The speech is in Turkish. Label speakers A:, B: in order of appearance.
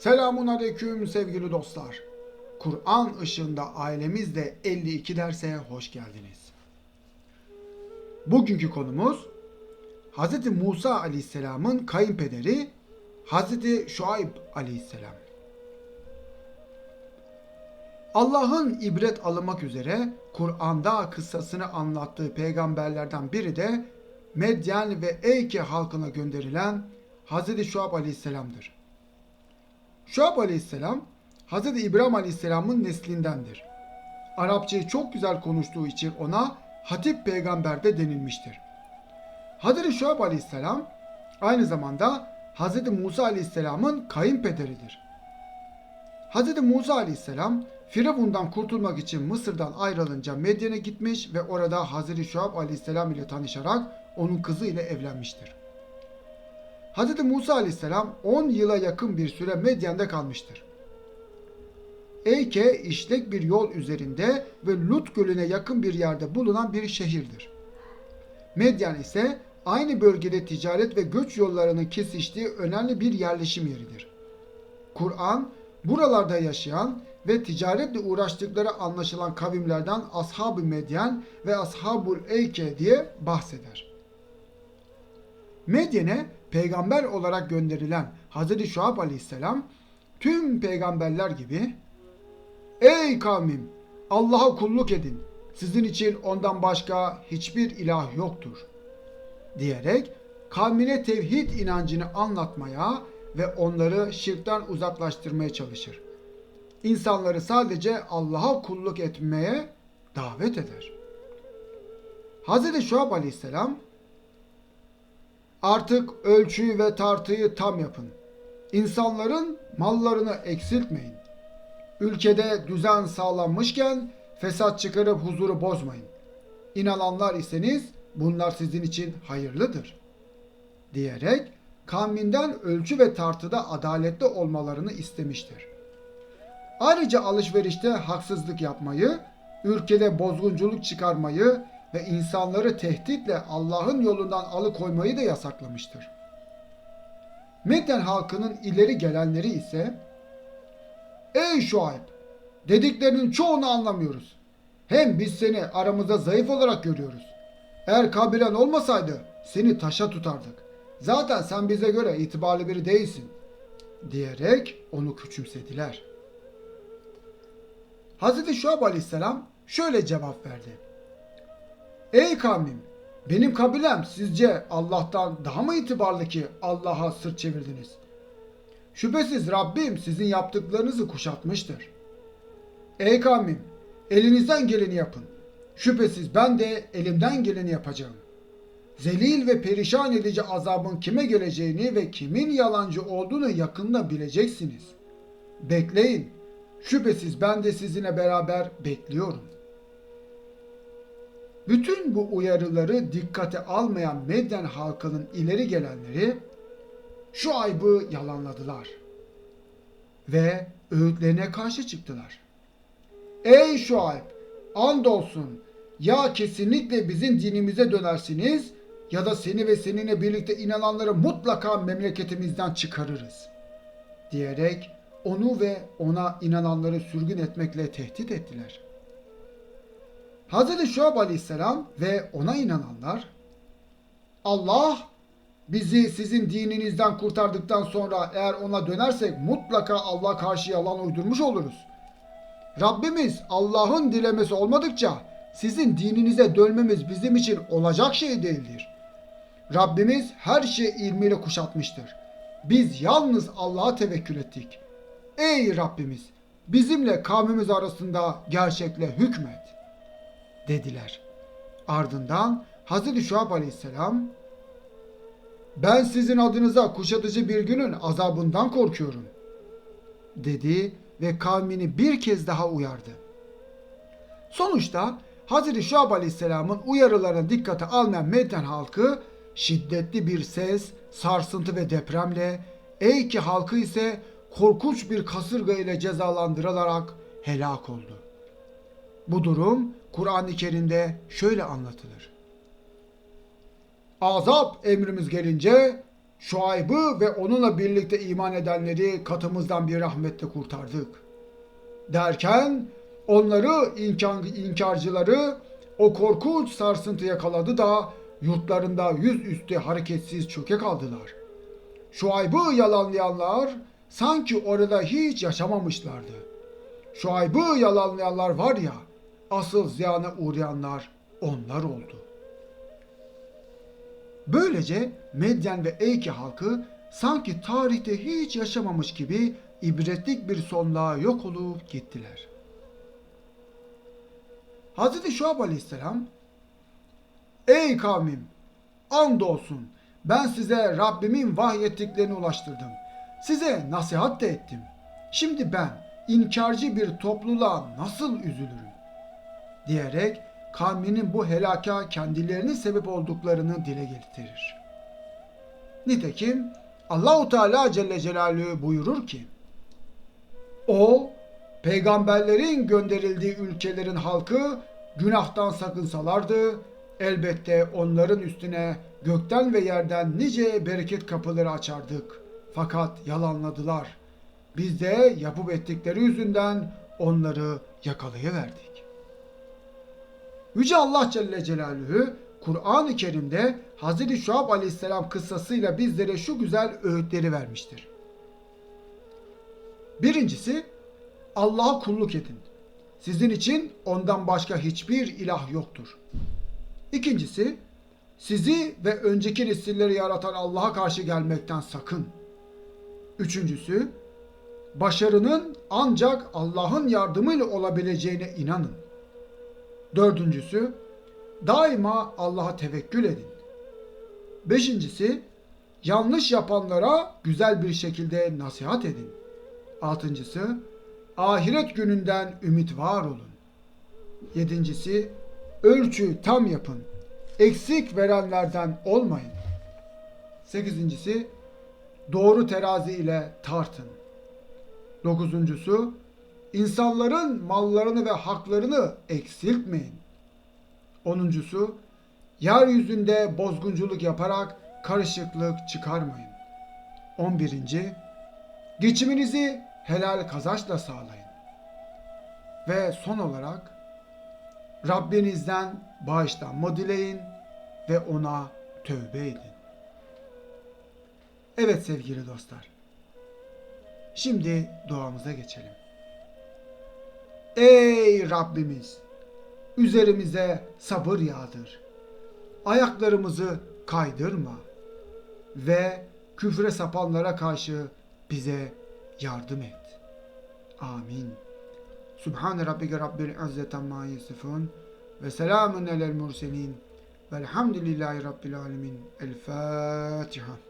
A: Selamun aleyküm sevgili dostlar. Kur'an ışığında ailemizle 52 derse hoş geldiniz. Bugünkü konumuz Hz. Musa aleyhisselamın kayınpederi Hz. Şuayb aleyhisselam. Allah'ın ibret alınmak üzere Kur'an'da kıssasını anlattığı peygamberlerden biri de Medyen ve Eyke halkına gönderilen Hz. Şuayb aleyhisselamdır. Şuayb aleyhisselam Hz. İbrahim aleyhisselamın neslindendir. Arapçayı çok güzel konuştuğu için ona Hatip peygamber de denilmiştir. Hz. Şuayb aleyhisselam aynı zamanda Hz. Musa aleyhisselamın kayınpederidir. Hz. Musa aleyhisselam Firavundan kurtulmak için Mısır'dan ayrılınca Medyen'e gitmiş ve orada Hz. Şuayb aleyhisselam ile tanışarak onun kızı ile evlenmiştir. Hz. Musa aleyhisselam 10 yıla yakın bir süre Medyen'de kalmıştır. Eyke işlek bir yol üzerinde ve Lut Gölü'ne yakın bir yerde bulunan bir şehirdir. Medyen ise aynı bölgede ticaret ve göç yollarının kesiştiği önemli bir yerleşim yeridir. Kur'an buralarda yaşayan ve ticaretle uğraştıkları anlaşılan kavimlerden Ashab-ı Medyen ve Ashabul Eyke diye bahseder. Medyen'e peygamber olarak gönderilen Hz. Şuayb aleyhisselam tüm peygamberler gibi Ey kavmim Allah'a kulluk edin. Sizin için ondan başka hiçbir ilah yoktur. Diyerek kavmine tevhid inancını anlatmaya ve onları şirkten uzaklaştırmaya çalışır. İnsanları sadece Allah'a kulluk etmeye davet eder. Hz. Şuayb aleyhisselam Artık ölçüyü ve tartıyı tam yapın. İnsanların mallarını eksiltmeyin. Ülkede düzen sağlanmışken fesat çıkarıp huzuru bozmayın. İnananlar iseniz bunlar sizin için hayırlıdır. Diyerek kavminden ölçü ve tartıda adaletli olmalarını istemiştir. Ayrıca alışverişte haksızlık yapmayı, ülkede bozgunculuk çıkarmayı ve insanları tehditle Allah'ın yolundan alıkoymayı da yasaklamıştır. Medyen halkının ileri gelenleri ise Ey Şuayb! Dediklerinin çoğunu anlamıyoruz. Hem biz seni aramızda zayıf olarak görüyoruz. Eğer kabilen olmasaydı seni taşa tutardık. Zaten sen bize göre itibarlı biri değilsin. Diyerek onu küçümsediler. Hz. Şuayb aleyhisselam şöyle cevap verdi. Ey kavmim! Benim kabilem sizce Allah'tan daha mı itibarlı ki Allah'a sırt çevirdiniz? Şüphesiz Rabbim sizin yaptıklarınızı kuşatmıştır. Ey kavmim! Elinizden geleni yapın. Şüphesiz ben de elimden geleni yapacağım. Zelil ve perişan edici azabın kime geleceğini ve kimin yalancı olduğunu yakında bileceksiniz. Bekleyin. Şüphesiz ben de sizinle beraber bekliyorum. Bütün bu uyarıları dikkate almayan Medyen halkının ileri gelenleri şu aybı yalanladılar ve öğütlerine karşı çıktılar. Ey Şuayb! Andolsun ya kesinlikle bizim dinimize dönersiniz ya da seni ve seninle birlikte inananları mutlaka memleketimizden çıkarırız. Diyerek onu ve ona inananları sürgün etmekle tehdit ettiler.'' Hz. Şuayb aleyhisselam ve ona inananlar Allah bizi sizin dininizden kurtardıktan sonra eğer ona dönersek mutlaka Allah karşı yalan uydurmuş oluruz. Rabbimiz Allah'ın dilemesi olmadıkça sizin dininize dönmemiz bizim için olacak şey değildir. Rabbimiz her şeyi ilmiyle kuşatmıştır. Biz yalnız Allah'a tevekkül ettik. Ey Rabbimiz bizimle kavmimiz arasında gerçekle hükmet dediler. Ardından Hazreti Şuayb Aleyhisselam ben sizin adınıza kuşatıcı bir günün azabından korkuyorum dedi ve kavmini bir kez daha uyardı. Sonuçta Hazreti Şuayb Aleyhisselam'ın uyarılarına dikkate almayan Medyen halkı şiddetli bir ses, sarsıntı ve depremle Eyki halkı ise korkunç bir kasırga ile cezalandırılarak helak oldu. Bu durum Kur'an-ı Kerim'de şöyle anlatılır. Azap emrimiz gelince Şuayb'ı ve onunla birlikte iman edenleri katımızdan bir rahmetle kurtardık. Derken onları inkar, inkarcıları o korkunç sarsıntı yakaladı da yurtlarında yüzüstü hareketsiz çöke kaldılar. Şuayb'ı yalanlayanlar sanki orada hiç yaşamamışlardı. Şuayb'ı yalanlayanlar var ya, asıl ziyana uğrayanlar onlar oldu. Böylece Medyen ve Eyke halkı sanki tarihte hiç yaşamamış gibi ibretlik bir sonluğa yok olup gittiler. Hazreti Şuab Aleyhisselam Ey kavmim andolsun ben size Rabbimin vahyettiklerini ulaştırdım. Size nasihat de ettim. Şimdi ben inkarcı bir topluluğa nasıl üzülürüm? Diyerek kavminin bu helaka kendilerinin sebep olduklarını dile getirir. Nitekim Allahu Teala Celle Celaluhu buyurur ki O peygamberlerin gönderildiği ülkelerin halkı günahtan sakınsalardı elbette onların üstüne gökten ve yerden nice bereket kapıları açardık. Fakat yalanladılar. Biz de yapıp ettikleri yüzünden onları yakalayıverdik. Yüce Allah Celle Celaluhu Kur'an-ı Kerim'de Hazreti Şuab Aleyhisselam kıssasıyla bizlere şu güzel öğütleri vermiştir. Birincisi Allah'a kulluk edin. Sizin için ondan başka hiçbir ilah yoktur. İkincisi sizi ve önceki nesilleri yaratan Allah'a karşı gelmekten sakın. Üçüncüsü başarının ancak Allah'ın yardımıyla olabileceğine inanın. Dördüncüsü, daima Allah'a tevekkül edin. Beşincisi, yanlış yapanlara güzel bir şekilde nasihat edin. Altıncısı, ahiret gününden ümit var olun. Yedincisi, ölçü tam yapın. Eksik verenlerden olmayın. Sekizincisi, doğru terazi ile tartın. Dokuzuncusu, İnsanların mallarını ve haklarını eksiltmeyin. Onuncusu, yeryüzünde bozgunculuk yaparak karışıklık çıkarmayın. On birinci, geçiminizi helal kazançla sağlayın. Ve son olarak, Rabbinizden bağışlanma dileyin ve ona tövbe edin. Evet sevgili dostlar. Şimdi duamıza geçelim. Ey Rabbimiz! Üzerimize sabır yağdır. Ayaklarımızı kaydırma ve küfre sapanlara karşı bize yardım et. Amin. Subhan rabbike rabbil izzeti amma yasifun ve selamun alel murselin velhamdülillahi rabbil alemin. El Fatiha.